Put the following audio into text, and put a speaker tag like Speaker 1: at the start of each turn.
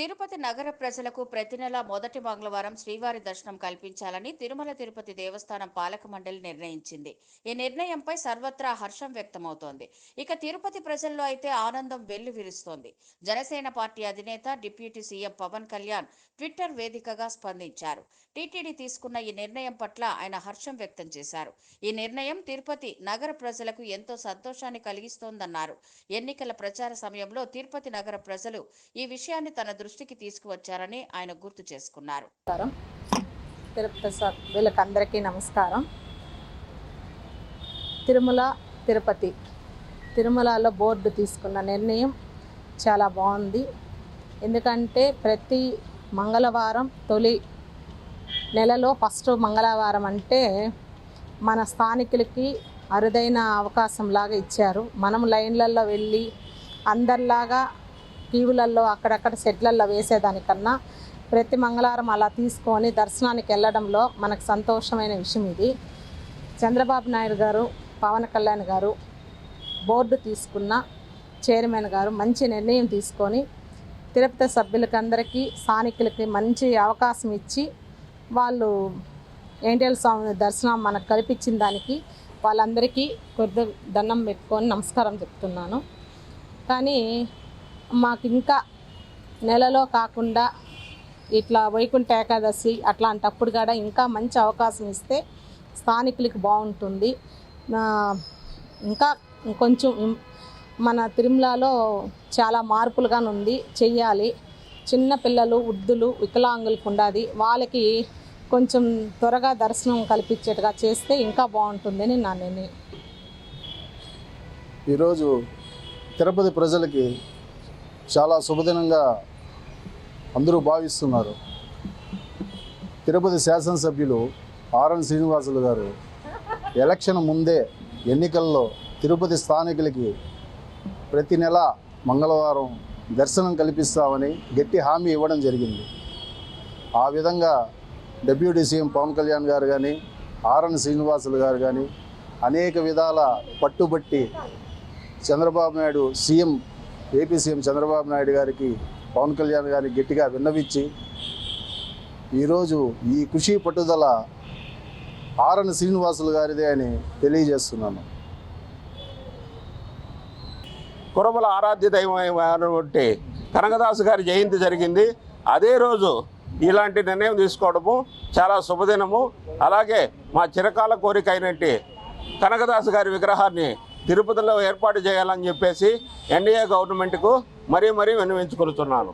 Speaker 1: తిరుపతి నగర ప్రజలకు ప్రతి నెల మొదటి మంగళవారం శ్రీవారి దర్శనం కల్పించాలని తిరుమల తిరుపతి దేవస్థానం పాలక మండలి నిర్ణయించింది. ఈ నిర్ణయంపై సర్వత్రా హర్షం వ్యక్తమవుతోంది. ఇక తిరుపతి ప్రజల్లో అయితే ఆనందం వెల్లువిరుస్తోంది జనసేన పార్టీ అధినేత deputy CM Pawan Kalyan Twitter వేదికగా స్పందించారు. టీటీడీ తీసుకున్న ఈ నిర్ణయం పట్ల ఆయన హర్షం వ్యక్తం చేశారు. ఈ నిర్ణయం తిరుపతి నగర ప్రజలకు ఎంతో సంతోషాన్ని కలిగిస్తోందన్నారు. ఎన్నికల ప్రచార సమయంలో తిరుపతి నగర ప్రజలు ఈ విషయాన్ని తన దృష్టి దృష్టికి తీసుకువచ్చారని ఆయన గుర్తు చేసుకున్నారు.
Speaker 2: తిరుపతి సార్ వీళ్ళకందరికీ నమస్కారం. తిరుమల తిరుపతి. తిరుమలలో బోర్డు తీసుకున్న నిర్ణయం చాలా బాగుంది. ఎందుకంటే ప్రతి మంగళవారం తొలి నెలలో ఫస్ట్ మంగళవారం అంటే మన స్థానికులకి అరుదైన అవకాశం లాగా ఇచ్చారు. మనం లైన్లలో వెళ్ళి అందరిలాగా టీవీలలో అక్కడక్కడ సెట్లల్లో వేసేదానికన్నా ప్రతి మంగళవారం అలా తీసుకొని దర్శనానికి వెళ్ళడంలో మనకు సంతోషమైన విషయం ఇది. చంద్రబాబు నాయుడు గారు పవన్ కళ్యాణ్ గారు బోర్డు తీసుకున్న చైర్మన్ గారు మంచి నిర్ణయం తీసుకొని తిరుపతి సభ్యులకి అందరికీ స్థానికులకి మంచి అవకాశం ఇచ్చి వాళ్ళు ఎన్టీఎల్ స్వామి దర్శనం మనకు కల్పించిన దానికి వాళ్ళందరికీ కొద్ది దండం పెట్టుకొని నమస్కారం చెప్తున్నాను. కానీ మాకు ఇంకా నెలలో కాకుండా ఇట్లా వైకుంఠ ఏకాదశి అట్లాంటప్పుడు కూడా ఇంకా మంచి అవకాశం ఇస్తే స్థానికులకి బాగుంటుంది. ఇంకా కొంచెం మన తిరుమలలో చాలా మార్పులుగా ఉంది చెయ్యాలి. చిన్న పిల్లలు వృద్ధులు వికలాంగులకు ఉండాలి వాళ్ళకి కొంచెం త్వరగా దర్శనం కల్పించేట్టుగా చేస్తే ఇంకా బాగుంటుందని నా నేను
Speaker 3: ఈరోజు తిరుపతి ప్రజలకి చాలా శుభదినంగా అందరూ భావిస్తున్నారు. తిరుపతి శాసనసభ్యులు ఆర్ఎన్ శ్రీనివాసులు గారు ఎలక్షన్ ముందే ఎన్నికల్లో తిరుపతి స్థానికులకి ప్రతి నెల మంగళవారం దర్శనం కల్పిస్తామని గట్టి హామీ ఇవ్వడం జరిగింది. ఆ విధంగా డిప్యూటీ సీఎం పవన్ కళ్యాణ్ గారు కానీ ఆర్ఎన్ శ్రీనివాసులు గారు కానీ అనేక విధాల పట్టుబట్టి Chandrababu Naidu CM AP CM Chandrababu Naidu గారికి పవన్ కళ్యాణ్ గారికి గట్టిగా విన్నవించి ఈరోజు ఈ కృషి పట్టుదల ఆరణ శ్రీనివాసులు గారిదే అని తెలియజేస్తున్నాను.
Speaker 4: కురబల ఆరాధ్య దైవమైనటువంటి కనకదాసు గారి జయంతి జరిగింది. అదే రోజు ఇలాంటి నిర్ణయం తీసుకోవడము చాలా శుభదినము. అలాగే మా చిరకాల కోరిక అయినట్టు కనకదాసు గారి విగ్రహాన్ని తిరుపతిలో ఏర్పాటు చేయాలని చెప్పేసి ఎన్డీఏ గవర్నమెంట్కు మరీ మరీ విన్నవించుకొలుతున్నాను.